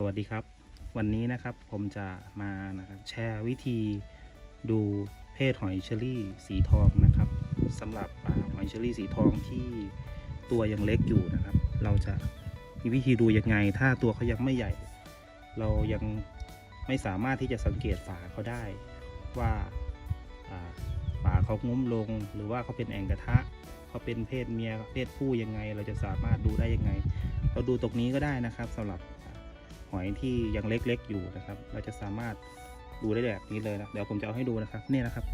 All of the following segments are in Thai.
สวัสดีครับ วันนี้นะครับผมจะมานะครับแชร์วิธีดูเพศหอยเชอรี่สีทองนะครับสำหรับอหอยเชอรี่สีทองที่ตัวยังเล็กอยู่นะครับ เราจะมีวิธีดูยังไง ถ้าตัวเขายังไม่ใหญ่ เรายังไม่สามารถที่จะสังเกตฝาเขาได้ว่าฝาเขางุ้มลง หรือว่าเขาเป็นแองกระทะเขาเป็นเพศเมียเพศผู้ยังไง เราจะสามารถดูได้ยังไง เราดูตรงนี้ก็ได้นะครับสำหรับ หอยที่ยังเล็กๆอยู่นะครับ เราจะสามารถดูได้แบบนี้เลยนะเดี๋ยวผมจะเอาให้ดูนะครับนี่นะครับ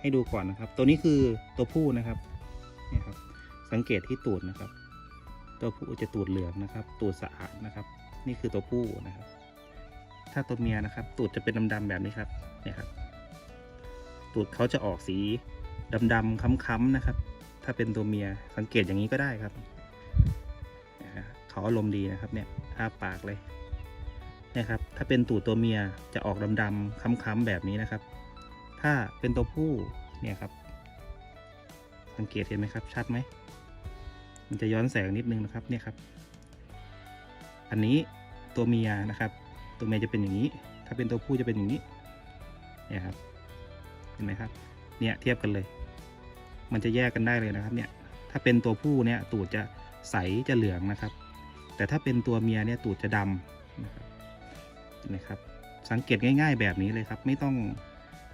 ให้ดูก่อนนะครับ ตัวนี้คือตัวผู้นะครับนี่ครับ สังเกตที่ตูดนะครับ ตัวผู้จะตูดเหลืองนะครับ ตูดสะอาดนะครับ นี่คือตัวผู้นะครับ ถ้าตัวเมียนะครับ ตูดจะเป็นดำๆแบบนี้ครับนี่ครับ ตูดเขาจะออกสีดำๆค้ำๆนะครับ ถ้าเป็นตัวเมียสังเกตอย่างนี้ก็ได้ครับ เขาอารมณ์ดีนะครับเนี่ยอ้าปากเลยนะครับถ้าเป็นตูดตัวเมียจะออกดำๆค้ำๆแบบนี้นะครับ ถ้าเป็นตัวผู้เนี่ยครับ สังเกตเห็นไหมครับ ชัดไหมมันจะย้อนแสงนิดนึงนะครับเนี่ยครับ อันนี้ตัวเมียนะครับ ตัวเมียจะเป็นอย่างนี้ ถ้าเป็นตัวผู้จะเป็นอย่างนี้เนี่ยครับเห็นไหมครับ เนี่ยเทียบกันเลย มันจะแยกกันได้เลยนะครับ เนี่ยถ้าเป็นตัวผู้เนี่ยตูดจะใสจะเหลืองนะครับ แต่ถ้าเป็นตัวเมียเนี่ยตูดจะดำนะครับเห็นไหมครับ สังเกตง่าย ๆ แบบนี้เลยครับ ไม่ต้อง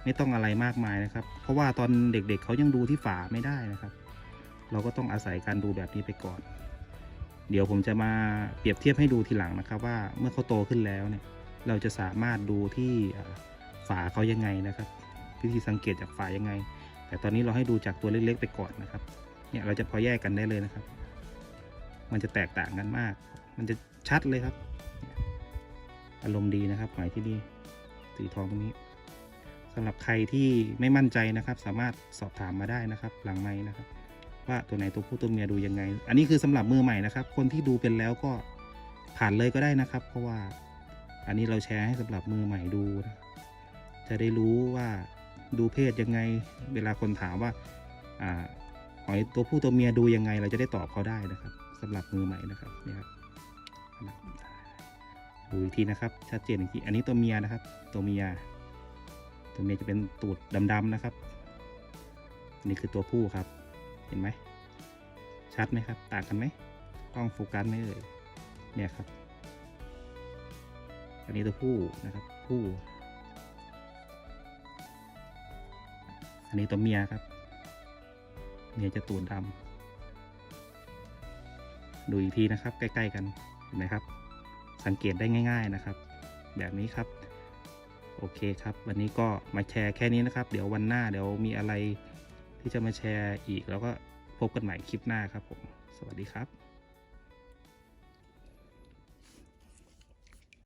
ไม่ต้องอะไรมากมายนะครับ เพราะว่าตอนเด็กๆเขายังดูที่ฝาไม่ได้นะครับ เราก็ต้องอาศัยการดูแบบนี้ไปก่อน เดี๋ยวผมจะมาเปรียบเทียบให้ดูทีหลังนะครับ ว่าเมื่อเขาโตขึ้นแล้วเนี่ย เราจะสามารถดูที่ฝาเขายังไงนะครับวิธีสังเกตจากฝายังไง แต่ตอนนี้เราให้ดูจากตัวเล็กๆไปก่อนนะครับ เนี่ยเราจะพอแยกกันได้เลยนะครับ มันจะแตกต่างกันมาก มันจะชัดเลยครับ อารมณ์ดีนะครับหอยที่นี่สีทองตรงนี้สำหรับใครที่ไม่มั่นใจนะครับ สามารถสอบถามมาได้นะครับ หลังไม้นะครับ ว่าตัวไหนตัวผู้ตัวเมียดูยังไง อันนี้คือสำหรับมือใหม่นะครับ คนที่ดูเป็นแล้วก็ผ่านเลยก็ได้นะครับ เพราะว่าอันนี้เราแชร์ให้สำหรับมือใหม่ดูนะจะได้รู้ว่าดูเพศยังไง เวลาคนถามว่าอ่าหอยตัวผู้ตัวเมียดูยังไง เราจะได้ตอบเขาได้นะครับ สำหรับมือใหม่นะครับนี่ครับดูอีกทีนะครับ ชัดเจนอีกทีอันนี้ตัวเมียนะครับ ตัวเมีย ตัวเมียจะเป็นตูดดำๆนะครับอันนี้คือตัวผู้ครับ เห็นไหมชัดไหมครับ ต่างกันไหมกล้องโฟกัสไหมเอ่ยเนี่ยครับ อันนี้ตัวผู้นะครับ ผู้ อันนี้ตัวเมียครับ เมียจะตูดดำ ดูอีกทีนะครับ ใกล้ ๆ กันเห็นไหมครับ สังเกตได้ง่าย ๆนะครับ แบบนี้ครับ โอเคครับ วันนี้ก็มาแชร์แค่นี้นะครับ เดี๋ยววันหน้าเดี๋ยวมีอะไรที่จะมาแชร์อีกแล้วก็พบกันใหม่คลิปหน้าครับผม สวัสดีครับ